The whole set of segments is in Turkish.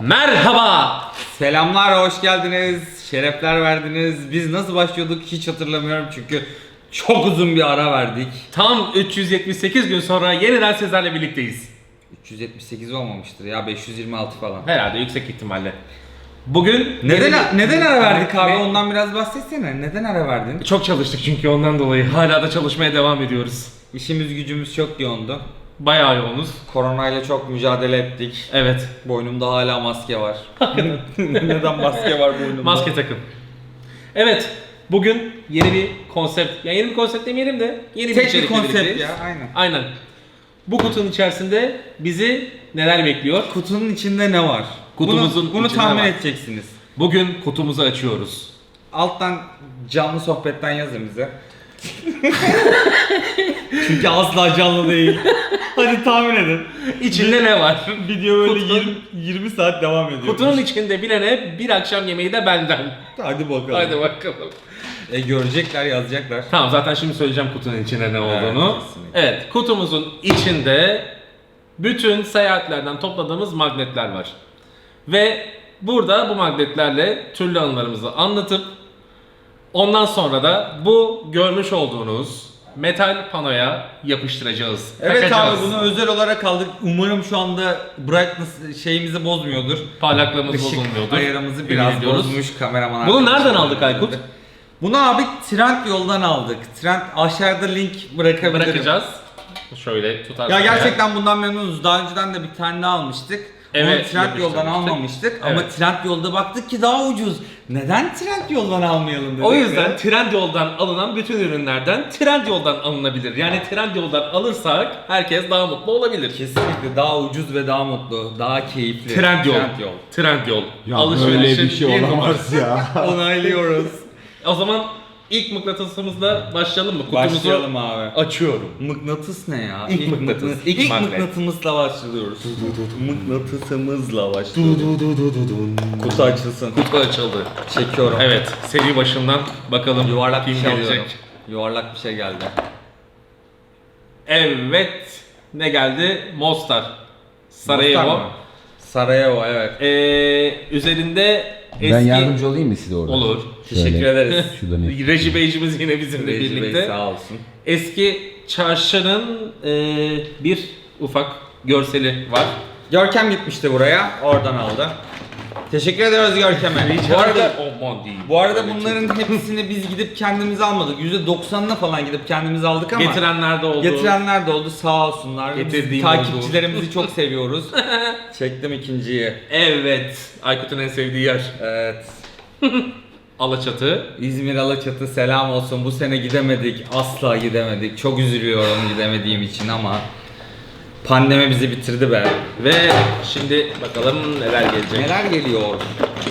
Merhaba. Selamlar, hoş geldiniz. Şerefler verdiniz. Biz nasıl başlıyorduk hiç hatırlamıyorum çünkü çok uzun bir ara verdik. Tam 378 gün sonra yeniden sizlerle birlikteyiz. 378 olmamıştır ya 526 falan. Herhalde yüksek ihtimalle. Bugün Neden neden ara verdik abi? Ne? Ondan biraz bahsetsene. Neden ara verdin? Çok çalıştık çünkü ondan dolayı. Hala da çalışmaya devam ediyoruz. İşimiz gücümüz çok yoğundu. Bayağı yoğunuz. Koronayla çok mücadele ettik. Evet. Boynumda hala maske var. neden maske var boynumda? Maske takın. Evet. Bugün yeni bir konsept. Ya yeni bir konsept demeyelim de yeni bir Tek bir içerikle konsept birlikteyiz. ya aynen. Aynen. Bu kutunun içerisinde bizi neler bekliyor? Kutunun içinde ne var? Kutumuzun bunu, bunu içinde tahmin var. edeceksiniz. Bugün kutumuzu açıyoruz. Alttan canlı sohbetten yazın bize. Çünkü asla canlı değil. Hadi tahmin edin. İçinde ne var? Video böyle Kutunun- 20, 20 saat devam ediyor. Kutunun içinde bilene bir akşam yemeği de benden. Hadi bakalım. Hadi bakalım. E görecekler, yazacaklar. Tamam zaten şimdi söyleyeceğim kutunun içinde ne olduğunu. kesinlikle. Evet, kutumuzun içinde bütün seyahatlerden topladığımız magnetler var. Ve burada bu magnetlerle türlü anılarımızı anlatıp ondan sonra da bu görmüş olduğunuz metal panoya yapıştıracağız. Evet takacağız. abi bunu özel olarak aldık. Umarım şu anda brightness şeyimizi bozmuyordur. parlaklığımız Işık bozulmuyordur. ayarımızı biraz ediyoruz. bozmuş kameraman Bunu nereden aldık Aykut? Bunu abi Trend yoldan aldık. Trend aşağıda link bırakabilirim. Bırakacağız. Şöyle tutarsak. Ya gerçekten bundan memnunuz. Daha önceden de bir tane daha almıştık. Evet, Onu Trend yoldan almamıştık ama Evet. Trend yolda baktık ki daha ucuz. Neden Trend yoldan almayalım dedik. O yüzden ve- Trendyol'dan alınan bütün ürünlerden Trendyol'dan alınabilir. Yani Trendyol'dan alırsak herkes daha mutlu olabilir. kesinlikle daha ucuz ve daha mutlu, daha keyifli. Trendyol. Trendyol. Trendyol. Ya Alışverişin böyle bir şey bir olamaz ya. Onaylıyoruz. O zaman ilk mıknatısımızla başlayalım mı? Kutumuzu Başlayalım abi. açıyorum. Mıknatıs ne ya? İlk mıknatıs, mıknat- ilk ilk magnet. mıknatımızla başlıyoruz. Mıknatısımızla başlıyoruz. Kutu açılsın. Kutu açıldı. Çekiyorum. Evet, seri başından bakalım Yuvarlak bir kim şey gelecek. Yuvarlak bir şey geldi. Evet, ne geldi? Mostar. Sarajevo. Mostar mı? Sarajevo evet. Ee, üzerinde eski... Ben yardımcı olayım mı size orada? Olur. Teşekkür ederiz. Şuradan. Reji beycimiz yine bizimle Reji Bey birlikte. sağ olsun. Eski çarşının e, bir ufak görseli var. Görkem gitmişti buraya. Oradan aldı. Teşekkür ediyoruz Görkem'e. Bu arada Aman diyeyim. bu arada bunların hepsini biz gidip kendimiz almadık. %90'ına falan gidip kendimiz aldık ama getirenler de oldu. getirenler de oldu sağ olsunlar. Biz Getirdiğim takipçilerimizi çok seviyoruz. Çektim ikinciyi. Evet. Aykut'un en sevdiği yer. Evet. Alaçatı. İzmir Alaçatı selam olsun. Bu sene gidemedik. Asla gidemedik. Çok üzülüyorum gidemediğim için ama pandemi bizi bitirdi be. Ve şimdi bakalım neler gelecek. Neler geliyor?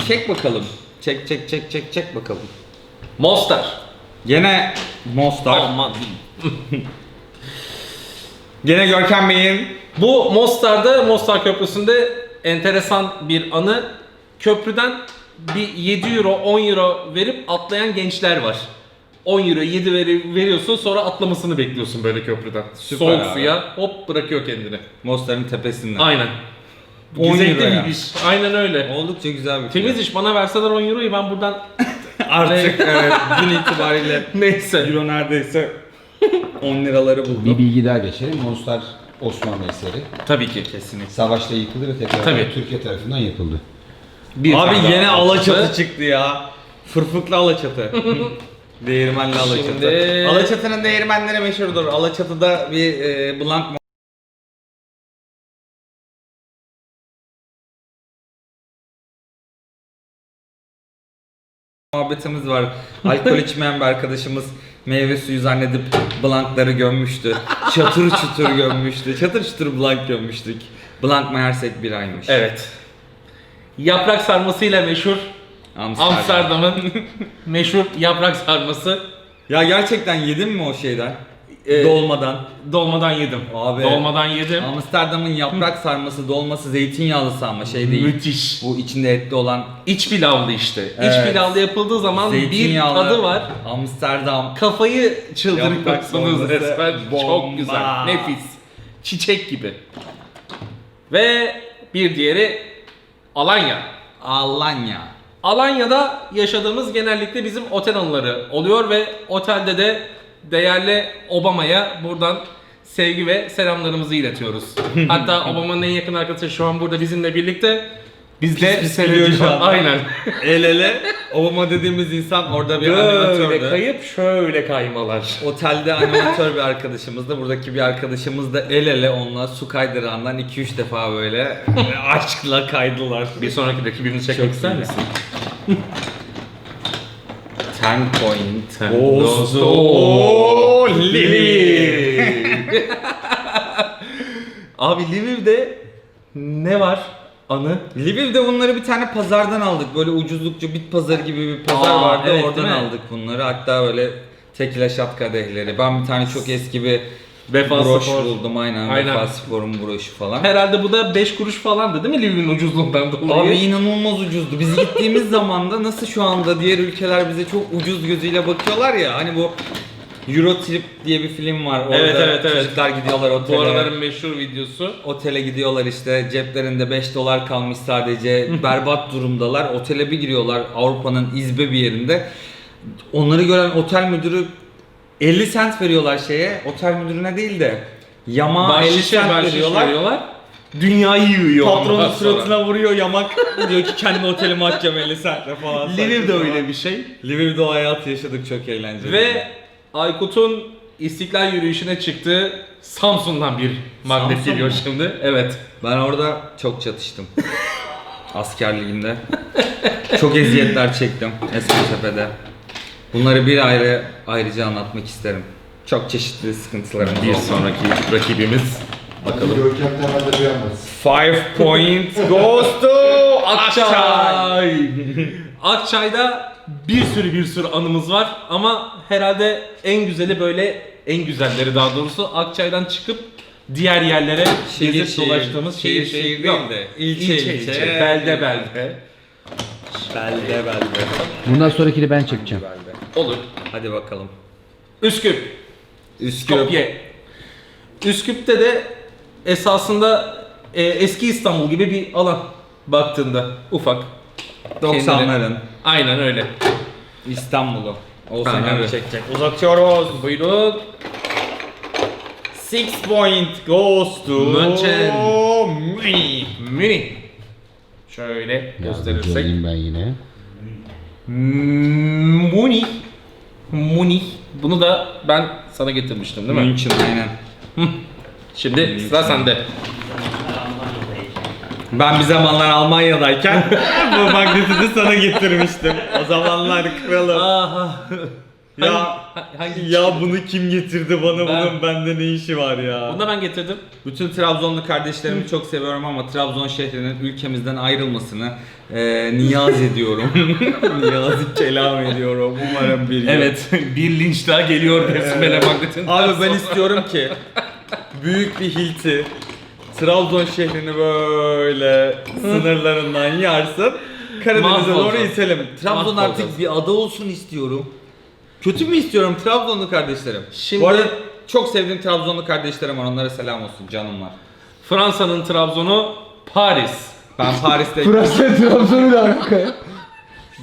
Çek bakalım. Çek çek çek çek çek bakalım. Mostar. Gene Mostar. Aman. Gene Görkem Bey'in Bu Mostar'da, Mostar Köprüsü'nde enteresan bir anı. Köprüden bir 7 euro, 10 euro verip atlayan gençler var. 10 euro 7 veri, veriyorsun sonra atlamasını bekliyorsun böyle köprüden. Süper Soğuk abi. suya hop bırakıyor kendini. Mostar'ın tepesinden. Aynen. 10 Zevkli euro ya. bir iş. Aynen öyle. Oldukça güzel bir Temiz iş bana verseler 10 euroyu ben buradan Artık evet gün itibariyle neyse. Euro neredeyse 10 liraları Bir buldu. bilgi daha geçelim. Monster Osmanlı eseri. Tabii ki. Kesinlikle. Savaşta yıkıldı ve tekrar Tabii. Türkiye tarafından yapıldı. Bir Abi tane daha yine Alaçatı. Alaçatı çıktı ya. Fırfıklı Alaçatı. Değirmenli Alaçatı. Şimdi- Alaçatı'nın değirmenleri meşhurdur. Alaçatı'da bir e, blank muhabbetimiz var. Alkol içmeyen bir arkadaşımız meyve suyu zannedip blankları gömmüştü. Çatır çutur gömmüştü. Çatır çutur blank gömmüştük. Blank meğersek biraymış. Evet. Yaprak sarmasıyla meşhur Amsterdam. Amsterdam'ın meşhur yaprak sarması. Ya gerçekten yedin mi o şeyden? Ee, Dolmadan. Dolmadan yedim. Abi. Dolmadan yedim. Amsterdam'ın yaprak sarması, dolması zeytinyağlısı ama şey değil. Müthiş. Bu içinde etli olan İç pilavlı işte. İç Evet. pilavlı yapıldığı zaman bir zeytinyağlı tadı var. Amsterdam. Kafayı Yaprak çıldırıyorsunuz dolması resmen. Çok bomba. güzel. Nefis. Çiçek gibi. Ve bir diğeri Alanya. Alanya. Alanya'da yaşadığımız genellikle bizim otel anıları oluyor ve otelde de değerli Obama'ya buradan sevgi ve selamlarımızı iletiyoruz. Hatta Obama'nın en yakın arkadaşı şu an burada bizimle birlikte. Biz de gülüyor şu an. Aynen. El ele Obama dediğimiz insan orada bir Böyle animatördü. kayıp şöyle kaymalar. Otelde animatör bir arkadaşımız da buradaki bir arkadaşımız da el ele onunla su kaydırağından 2-3 defa böyle aşkla kaydılar. Bir sonraki rakibini çekmek Çok ister misin? 10 point Ten to to Lili. Abi Lviv'de ne var? Anı. Lviv'de bunları bir tane pazardan aldık. Böyle ucuzlukçu bit pazarı gibi bir pazar Aa, vardı. evet, Oradan değil mi? aldık bunları. Hatta böyle tekila şat kadehleri. Ben bir tane çok eski bir Vefa broş Spor. buldum aynen. Aynen. Vefa Spor'un broşu falan. Herhalde bu da 5 kuruş falandı değil mi Lviv'in ucuzluğundan dolayı? Abi inanılmaz ucuzdu. Biz gittiğimiz zaman da nasıl şu anda diğer ülkeler bize çok ucuz gözüyle bakıyorlar ya. Hani bu Euro Trip diye bir film var. Orada Evet, evet, evet. çocuklar gidiyorlar otele. Bu araların meşhur videosu. Otele gidiyorlar işte ceplerinde 5 dolar kalmış sadece berbat durumdalar. Otele bir giriyorlar Avrupa'nın izbe bir yerinde. Onları gören otel müdürü 50 sent veriyorlar şeye. Otel müdürüne değil de yama 50 Bahşişe sent veriyorlar. veriyorlar. Dünyayı yığıyor Patronun sonra. suratına vuruyor yamak. diyor ki kendi otelimi açacağım 50 sentle falan. Lviv de öyle bir şey. Lviv'de o hayatı yaşadık çok eğlenceli. Ve Aykut'un İstiklal yürüyüşüne çıktığı Samsun'dan bir magnet Samsun geliyor mu? şimdi. Evet. Ben orada çok çatıştım. Askerliğimde. Çok eziyetler çektim Esentepe'de. Bunları bir ayrı ayrıca anlatmak isterim. Çok çeşitli sıkıntılarım Bir oldu. sonraki rakibimiz. Bakalım. Görkem temelde duyamaz. Five point goes to. Akçay. Akçay'da bir sürü bir sürü anımız var ama herhalde en güzeli böyle en güzelleri daha doğrusu Akçay'dan çıkıp diğer yerlere Şehir, gezip şehir. dolaştığımız Şehir, şehir yok. değil de ilçe, ilçe. belde belde. Belde belde. Bundan sonrakini ben çekeceğim. Olur. Hadi bakalım. Üsküp. Üsküp. Skopje. Üsküp'te de esasında e, eski İstanbul gibi bir alan baktığında ufak. 90'ların Aynen öyle. İstanbul'u. Olsan Aynen öyle. çekecek. Uzatıyoruz. Buyurun. Six point goes to München. Münih. Münih. Şöyle gösterirsek. olayım ben yine. Münih. Münih. Bunu da ben sana getirmiştim değil mi? München aynen. Şimdi sıra sende. Ben bir zamanlar Almanya'dayken bu magneti de sana getirmiştim. O zamanlar kralım. Aha. Ya Hangi- hangi ya bunu kim getirdi bana Ben- bunun bende ne işi var ya? Bunu da ben getirdim. Bütün Trabzonlu kardeşlerimi çok seviyorum ama Trabzon şehrinin ülkemizden ayrılmasını e, niyaz ediyorum. niyaz kelam ediyorum. Umarım bir gün. Evet, bir linç daha geliyor Besmele magnetin. Abi ben istiyorum ki büyük bir hilti Trabzon şehrini böyle sınırlarından yarsın. Karadeniz'e doğru itelim. Trabzon Mahvolacağız. artık bir ada olsun istiyorum. Kötü mü istiyorum Trabzonlu kardeşlerim? Şimdi- Bu arada çok sevdiğim Trabzonlu kardeşlerim var. Onlara selam olsun canımlar. Fransa'nın Trabzon'u Paris. Ben Paris'te Fransa Trabzon'u alaka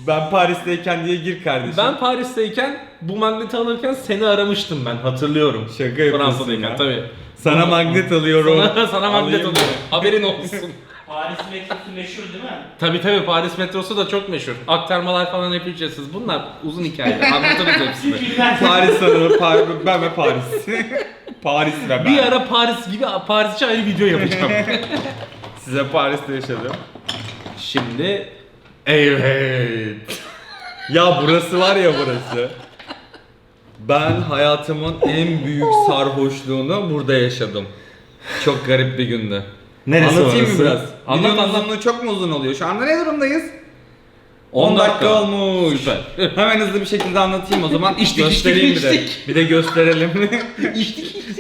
ben Paris'teyken diye gir kardeşim. Ben Paris'teyken bu magneti alırken seni aramıştım ben hatırlıyorum. Şaka yapıyorsun Fransa'dayken ya. tabii. Sana magnet alıyorum. Sana, sana magnet Alayım alıyorum. Haberin olsun. Paris metrosu meşhur değil mi? tabii tabii Paris metrosu da çok meşhur. Aktarmalar falan hep ücretsiz. Bunlar uzun hikayeler. Anlatırız hepsini. Paris sanırım. Paris, ben ve Paris. Paris ve ben. Bir ara Paris gibi Paris için ayrı video yapacağım. Size Paris'te yaşadım. Şimdi evet. Ya burası var ya burası. Ben hayatımın en büyük sarhoşluğunu burada yaşadım. Çok garip bir gündü. Neresi Anlatayım orası? mı biraz? Anlat, Videonun anlat. uzunluğu çok mu uzun oluyor? Şu anda ne durumdayız? 10 10 dakika, dakika. olmuş. Süper. Hemen hızlı bir şekilde anlatayım o zaman. İçtik, Göstereyim içtik, bir de. içtik. Bir de gösterelim.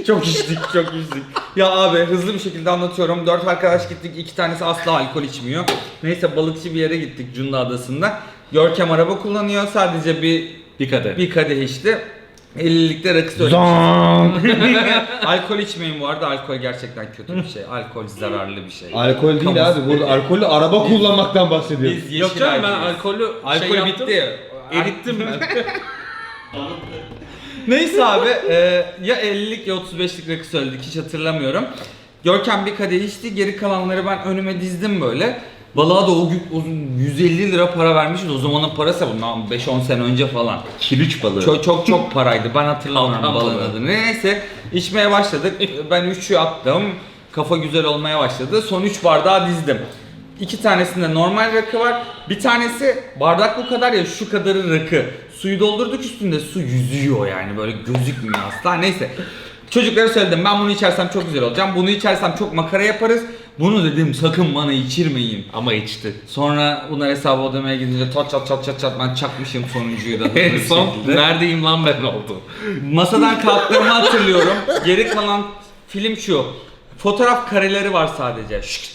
çok içtik, çok içtik. Ya abi hızlı bir şekilde anlatıyorum. Dört arkadaş gittik. iki tanesi asla alkol içmiyor. Neyse balıkçı bir yere gittik Cunda Adası'nda. Görkem araba kullanıyor. Sadece bir Bir kadeh. bir kadeh içti. 50'likte rakı söylemiştim. alkol içmeyin bu arada. Alkol gerçekten kötü bir şey. Alkol zararlı bir şey. Alkol değil Kamu- abi. Burada alkollü araba kullanmaktan bahsediyoruz. Biz Yok canım ben alkolüz. alkolü Alkol şey yaptım. bitti. Erittim ben. Neyse abi e, ya 50'lik ya 35'lik rakı söyledik hiç hatırlamıyorum. Görkem bir kadeh içti geri kalanları ben önüme dizdim böyle. Balığa da o gün o 150 lira para vermişiz. O zamanın parası bundan 5-10 sene önce falan. Kiliç balığı. Çok çok çok paraydı. Ben hatırlamıyorum Kalkan balığın balığı. adını. Neyse içmeye başladık. Ben 3'ü attım. Kafa güzel olmaya başladı. Son 3 bardağı dizdim. İki tanesinde normal rakı var. Bir tanesi bardak bu kadar ya şu kadarı rakı. Suyu doldurduk üstünde su yüzüyor yani böyle gözükmüyor asla. Neyse. Çocuklara söyledim ben bunu içersem çok güzel olacağım. Bunu içersem çok makara yaparız. Bunu dedim sakın bana içirmeyin. Ama içti. Sonra bunlar hesabı ödemeye gidince çat çat çat çat çat ben çakmışım sonuncuyu da. En son neredeyim lan ben oldu. Masadan kalktığımı hatırlıyorum. Geri kalan film şu. Fotoğraf kareleri var sadece. Şşt.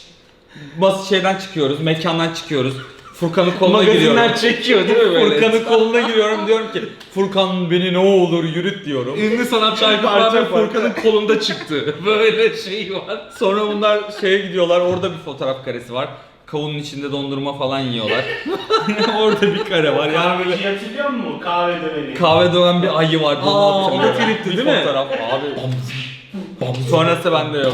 Mas şeyden çıkıyoruz, mekandan çıkıyoruz. Furkan'ın koluna giriyorum. Magazinler çekiyor değil mi böyle? Furkan'ın koluna giriyorum diyorum ki Furkan beni ne olur yürüt diyorum. Ünlü sanatçı Aykut Parça abi parça. Furkan'ın kolunda çıktı. Böyle şey var. Sonra bunlar şeye gidiyorlar orada bir fotoğraf karesi var. Kavunun içinde dondurma falan yiyorlar. orada bir kare var. Yani böyle Kahveci hatırlıyor musun? Kahvede beni. kahve döven bir ayı onu Aa, hatırlıyorum. o da tripti, Bir değil mi? Fotoğraf abi. Sonrası bende yok.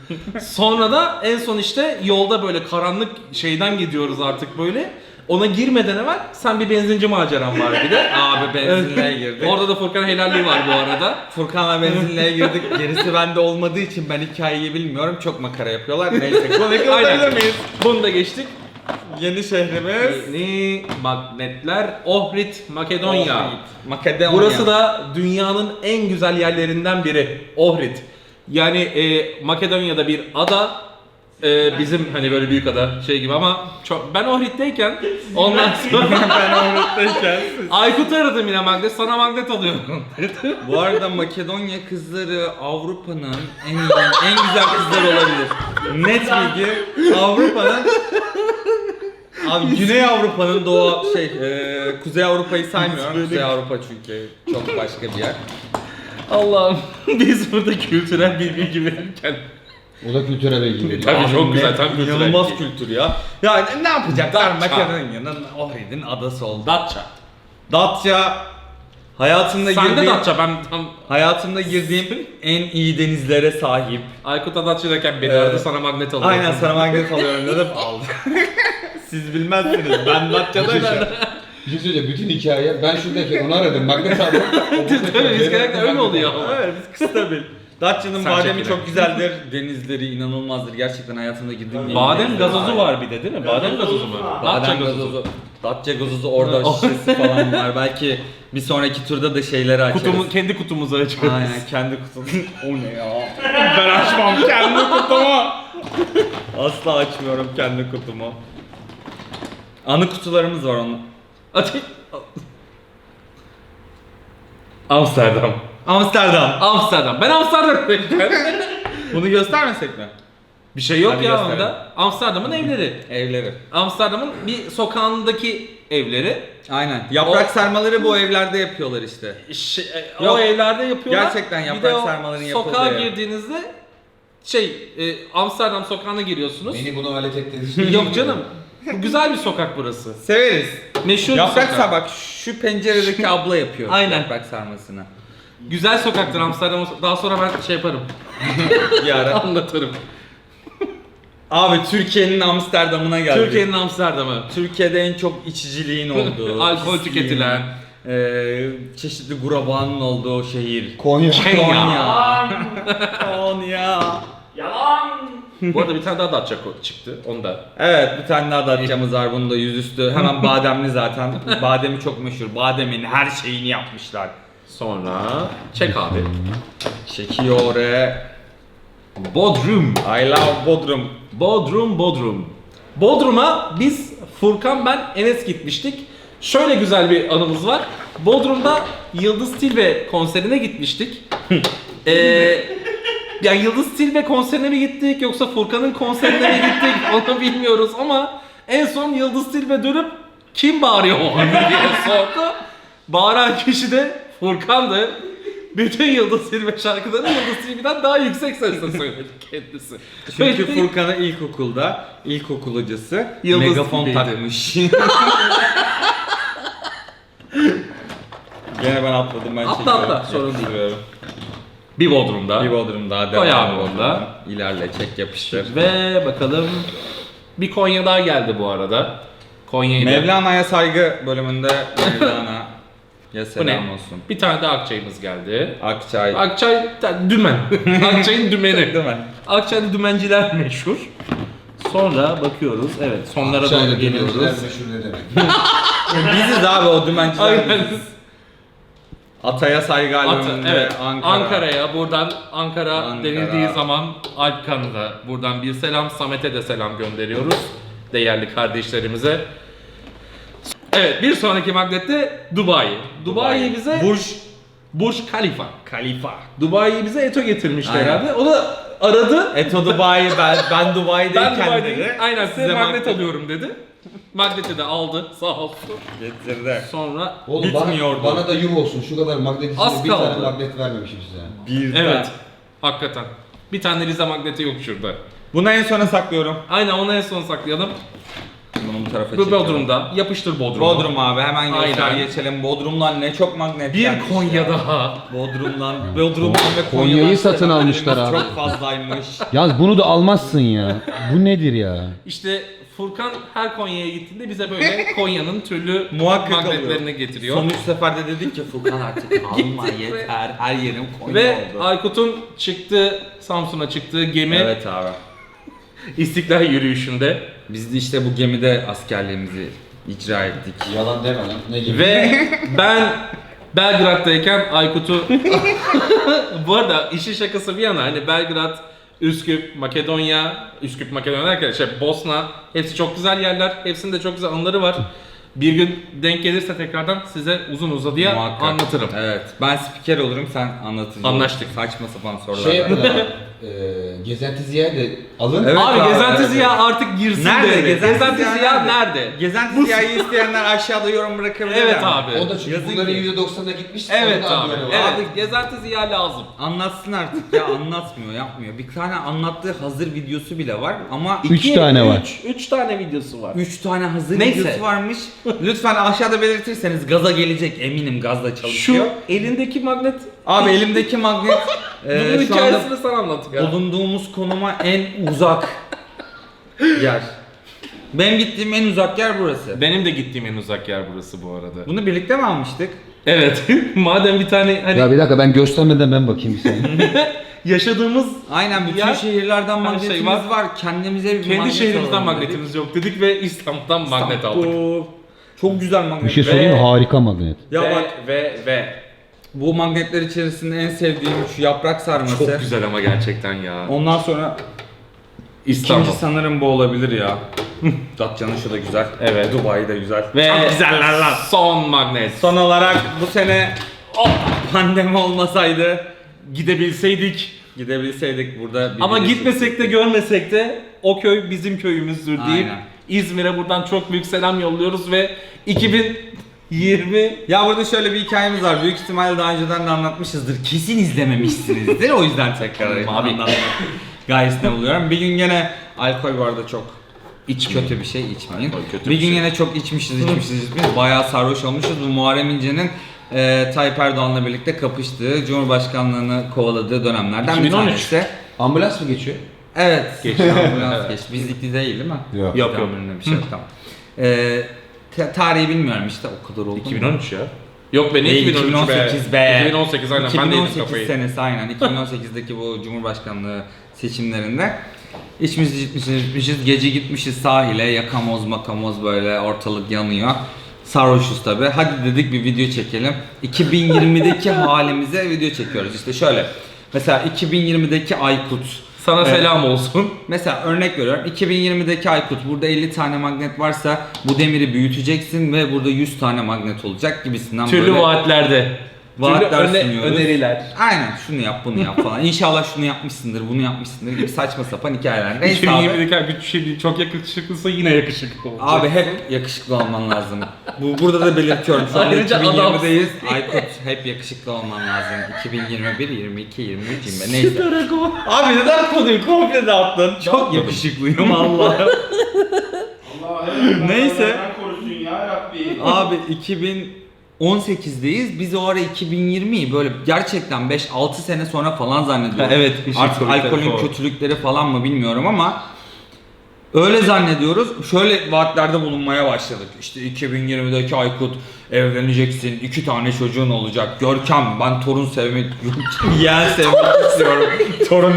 Sonra da en son işte yolda böyle karanlık şeyden gidiyoruz artık böyle. Ona girmeden evvel sen bir benzinci maceran var bir de. Abi benzinliğe girdik. Orada da Furkan helalliği var bu arada. Furkan'la benzinliğe girdik. Gerisi bende olmadığı için ben hikayeyi bilmiyorum. Çok makara yapıyorlar. Neyse konuyu kapatabilir miyiz? Bunu da geçtik. Yeni şehrimiz. Yeni magnetler Ohrid, Makedonya. Ohrid, Makedonya. Burası da dünyanın en güzel yerlerinden biri. Ohrid. Yani e, Makedonya'da bir ada. E, bizim hani böyle büyük ada şey gibi ama çok ben Ohrid'deyken ondan sonra ben Ohrid'deyken. Aykut'u aradım yine magnet sana magnet alıyorum. Bu arada Makedonya kızları Avrupa'nın en iyi, en güzel kızları olabilir. Net bilgi Avrupa'nın Abi Güney Avrupa'nın doğu şey e, Kuzey Avrupa'yı saymıyorum. Kuzey Avrupa çünkü çok başka bir yer. Allah'ım biz burada kültürel bir bilgi verirken. O da kültüre bilgi. Tabii çok güzel tam kültürel İnanılmaz bilgi. kültür ya. Ya ne yapacaklar Datça. Makedonya'nın Ohrid'in adası oldu. Datça. Datça hayatımda Sen de girdiğim Datça ben tam hayatımda girdiğim en iyi denizlere sahip. Aykut Datça'dayken beni Ee, aradı sana magnet alıyorum. Aynen sana magnet alıyorum dedim. Al. Siz bilmezsiniz. Ben Datça'dayım. Bir şey söyleyeceğim. Bütün hikaye ben şuradayken onu aradım. Magnet aldım. Tabii biz genellikle öyle oluyor ama. Evet biz stabil. Datça'nın Sen bademi çekile. çok güzeldir. Denizleri inanılmazdır. Gerçekten hayatımda girdiğim en Badem gazozu var bir de değil mi? Badem gazozu mu? Datça Badem gazozu. gazozu. Datça gazozu orada şişesi falan var. Belki bir sonraki turda da şeyleri açarız. Kutumu, kendi kutumuzu açıyoruz. Aynen kendi kutum. o ne ya? Ben açmam kendi kutumu. Asla açmıyorum kendi kutumu. Anı kutularımız var onun. Aç. Amsterdam. Amsterdam. Amsterdam. Ben Amsterdam'dayken. Bunu göstermesek mi? bir şey yok Hadi ya gösterelim. onda. Amsterdam'ın evleri. Evleri. Amsterdam'ın bir sokağındaki evleri. Aynen. Yaprak O- sarmaları bu evlerde yapıyorlar işte. Şey, e, Yok. o evlerde yapıyorlar. Gerçekten Bir yaprak de o sarmaların yapıldığı Sokağa ev. girdiğinizde şey e, Amsterdam sokağına giriyorsunuz. Beni bunu alet ettiğiniz Yok canım. Bu güzel bir sokak burası. Severiz. Meşhur bir Yaprak sokak. sarma bak şu penceredeki abla yapıyor Aynen. yaprak sarmasını. Güzel sokaktır Amsterdam. Daha sonra ben şey yaparım. Bir ara. Anlatırım. Abi Türkiye'nin Amsterdam'ına geldik. Türkiye'nin Amsterdam'ı. Türkiye'de en çok içiciliğin olduğu, Alkol pisliğin, tüketilen. eee, çeşitli gurabanın olduğu şehir. Konya. Konya. Konya. Yalan. Bu arada bir tane daha Datça çıktı. Onda. Evet bir tane daha datçamız var bunu da yüzüstü. Hemen bademli zaten. Bademi çok meşhur. Bademin her şeyini yapmışlar. Sonra çek abi. Çekiyor. Bodrum. I love Bodrum. Bodrum, Bodrum. Bodrum'a biz Furkan ben Enes gitmiştik. Şöyle güzel bir anımız var. Bodrum'da Yıldız Tilbe konserine gitmiştik. ee, yani Yıldız Tilbe konserine mi gittik yoksa Furkan'ın konserine mi gittik onu bilmiyoruz ama en son Yıldız Tilbe dönüp kim bağırıyor o an diye sordu. Bağıran kişi de Furkan'dı. Bütün Yıldız Silve şarkılarını Yıldız Silve'den daha yüksek sesle söyledi kendisi. Çünkü Böyle- Furkan'ı ilkokulda ilkokul hocası Yıldız megafon gibiydi. takmış. Gene ben atladım ben Atla, çekiyorum. atla, sorun değil. Bir Bodrum'da. Bir bodrum daha devam abi onda. İlerle çek yapıştır. Ve bakalım bir Konya daha geldi bu arada. Konya'yı da- Mevlana'ya saygı bölümünde Mevlana ya Bu selam ne? olsun. Bir tane daha Akçay'ımız geldi. Akçay. Akçay dümen. Akçay'ın dümeni. Değil mi? Akçay'da dümenciler meşhur. Sonra bakıyoruz. Evet sonlara doğru Çayla geliyoruz. geliyoruz. meşhur ne demek? Biziz abi o dümenciler. Aynen. Ataya saygı At, albümünde evet. Ankara. Ankara'ya buradan Ankara, Ankara. denildiği zaman Alpkan'a da buradan bir selam, Samet'e de selam gönderiyoruz. Değerli kardeşlerimize. Evet bir sonraki magnette Dubai. Dubai, bize Burj Burj Khalifa. Khalifa. Dubai'yi bize Eto getirmişti Aynen. herhalde. O da aradı. Eto Dubai ben ben Ben Dubai'deyken Dubai'deyim. dedi. Aynen size, magnet- alıyorum dedi. Magneti de aldı sağ olsun. Getirdi. Sonra Oğlum bana, Bitmiyordu. bana da yuh olsun. Şu kadar magnet Az bir kaldı. tane magnet vermemişim size. Bir evet hakikaten. Bir tane Rize magneti yok şurada. Bunu en sona saklıyorum. Aynen onu en son saklayalım. Bunu bu tarafa Bu çekiyorum. Bodrum'da. Yapıştır Bodrum'u. Bodrum abi hemen göster Aynen. geçelim. Bodrum'dan ne çok magnet Bir gelmiş Konya ya. daha. Bodrum'dan, Bodrum'dan ve Konya'yı Konya'dan satın almışlar abi. Çok fazlaymış. Yalnız bunu da almazsın ya. Bu nedir ya? İşte Furkan her Konya'ya gittiğinde bize böyle Konya'nın türlü Muhakkak magnetlerini alıyor. getiriyor. Son üç seferde dedik ki Furkan artık alma yeter. Her yerim Konya Ve oldu. Aykut'un çıktığı, Samsun'a çıktığı gemi Evet abi. İstiklal yürüyüşünde. Biz de işte bu gemide askerliğimizi icra ettik. Yalan deme lan. Ne gibi? Ve ben Belgrad'dayken Aykut'u bu arada işin şakası bir yana hani Belgrad, Üsküp, Makedonya, Üsküp Makedonya derken şey Bosna hepsi çok güzel yerler. Hepsinde çok güzel anıları var. Bir gün denk gelirse tekrardan size uzun uzadıya Muhakkak. anlatırım. Evet. Ben spiker olurum sen anlatıcı Anlaştık. olursun. Saçma sapan sorular. Şey. e, gezenti ziyaret de alın. Evet abi, abi, Gezenti Ziya artık girsin Nerede? devreye. Gezenti Gezenti, Ziya Ziya nerede? nerede? Gezen Ziya'yı isteyenler aşağıda yorum bırakabilirler. Evet mi? abi. O da çünkü bunların ki- %90'ına gitmiş. Evet abi. Evet. Abi- Gezenti Ziya lazım. Anlatsın artık ya anlatmıyor yapmıyor. Bir tane anlattığı hazır videosu bile var ama Üç tane var. Üç, üç tane videosu var. 3 tane hazır Neyse. videosu varmış. Lütfen aşağıda belirtirseniz gaza gelecek eminim gazla çalışıyor. Şu elindeki magnet Abi elimdeki magnet bunun şu anda hikayesini sen anlat ya. bulunduğumuz konuma en uzak yer. Benim gittiğim en uzak yer burası. Benim de gittiğim en uzak yer burası bu arada. Bunu birlikte mi almıştık? Evet. Madem bir tane hani Ya bir dakika ben göstermeden ben bakayım bir saniye. yaşadığımız Aynen bütün Ya, şehirlerden her magnetimiz şey var. var. Kendimize bir kendi magnet şehrimizden alalım magnetimiz yok dedik ve İstanbul'dan magnet aldık. Çok güzel magnet. Bir şey söyleyeyim mi? Ve- Harika magnet. Ya ve, bak ve ve bu magnetler içerisinde en sevdiğim şu yaprak sarması. çok güzel ama gerçekten ya. Ondan sonra İstanbul. ikinci sanırım bu olabilir ya. Datça'nın şu da güzel. Evet. Dubai de güzel. Ve Çok güzeller lan. son magnet. Son olarak bu sene oh, pandemi olmasaydı Gidebilseydik. gidebilseydik burada bir Ama video gitmesek de görmesek de o köy bizim köyümüzdür deyip Aynen. İzmir'e buradan çok büyük selam yolluyoruz ve 2020 Ya burada şöyle bir hikayemiz var. Büyük ihtimalle daha önceden de anlatmışızdır. Kesin izlememişsinizdir. o yüzden tekrar Abi. gayesine buluyorum. Bir gün gene alkol bu arada çok İçmeyin. kötü bir şey içmeyin. Alkol kötü bir bir gün şey. yine çok içmişiz, içmişiz, içmişiz. Bayağı sarhoş olmuşuz. Bu Muharrem İnce'nin e, Tayyip Erdoğan'la birlikte kapıştığı, Cumhurbaşkanlığını kovaladığı dönemlerden 2013. bir tanesi. Ambulans mı geçiyor? Evet. Geçti. Ambulans Evet. geçti. Bizlikli değil değil mi? Yok. Yok, yok. Bir şey yok tamam. E, te- tarihi bilmiyorum işte o kadar oldu. mu? 2013 ya. Yok be ne Değil, 2013 2018 be. 2018 aynen ben de yedim 2018 kafayı. senesi aynen. 2018'deki bu Cumhurbaşkanlığı seçimlerinde içmişiz gitmişiz gitmişiz gece gitmişiz sahile yakamoz makamoz böyle ortalık yanıyor. Sarhoşuz tabi. Hadi dedik bir video çekelim. 2020'deki halimize video çekiyoruz. İşte şöyle. Mesela 2020'deki Aykut. Sana Evet. selam olsun. Mesela örnek veriyorum. 2020'deki Aykut burada 50 tane magnet varsa bu demiri büyüteceksin ve burada 100 tane magnet olacak gibisinden Türlü böyle vaatlerde. Vaatler öne- sunuyoruz. öneriler. Aynen şunu yap bunu yap falan. İnşallah şunu yapmışsındır bunu yapmışsındır gibi saçma sapan hikayeler. Neyse abi. 2020'deki abi bir şey değil. Çok yakışıklıysa yine yakışıklı olacak. Abi hep yakışıklı olman lazım. Bu burada da belirtiyorum. Şu anda Ayrıca 2020'deyiz. Aykut hep yakışıklı olman lazım. 2021, 22, 23, 25 neyse. Abi neden konuyu komple dağıttın? Çok yakışıklıyım Allah. Allah Neyse. beladan korusun ya Rabbi. Abi 2018'deyiz. Biz o ara 2020'yi böyle gerçekten 5-6 sene sonra falan zannediyoruz. Evet, işin Artık alkolün o. kötülükleri falan mı bilmiyorum ama öyle zannediyoruz. Şöyle vaatlerde bulunmaya başladık. İşte 2020'deki Aykut evleneceksin, iki tane çocuğun olacak. Görkem ben torun sevmek, yeğen sevmek istiyorum. torun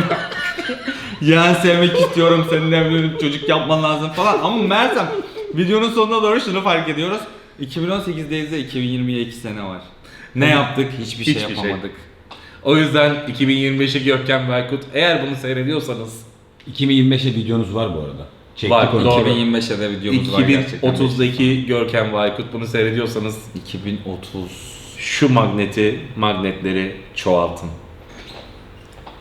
Yeğen sevmek istiyorum, seninle evlenip çocuk yapman lazım falan. Ama Mersem videonun sonuna doğru şunu fark ediyoruz. 2018'deyiz de 2020'ye 2 sene var. Ne yaptık? Hiçbir şey Hiçbir şey. yapamadık. O yüzden 2025'e Görkem ve Aykut eğer bunu seyrediyorsanız 2025'e videonuz var bu arada. Çektik Var, onu. doğru. 2025'e de videomuz var gerçekten. 2030'daki Görkem ve Aykut bunu seyrediyorsanız 2030. şu magneti, magnetleri çoğaltın.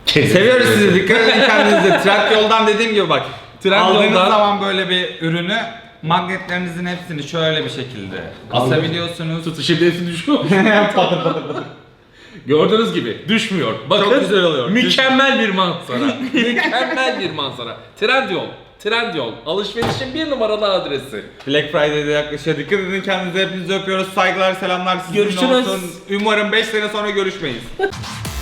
Seviyoruz sizi. Dikkat edin kendinize. Trendyol'dan dediğim gibi bak. Aldığınız zaman böyle bir ürünü magnetlerinizin hepsini şöyle bir şekilde asabiliyorsunuz. Tut şimdi hepsi düşüyor. Gördüğünüz gibi düşmüyor. Bakın Çok güzel oluyor. Mükemmel bir manzara. mükemmel bir manzara. Trendyol. Trendyol. Alışverişin bir numaralı adresi. Black Friday'de yaklaşıyor. Dikkat edin kendinize. Hepinizi öpüyoruz. Saygılar, selamlar. Sizinle Görüşürüz. olsun. Umarım 5 sene sonra görüşmeyiz.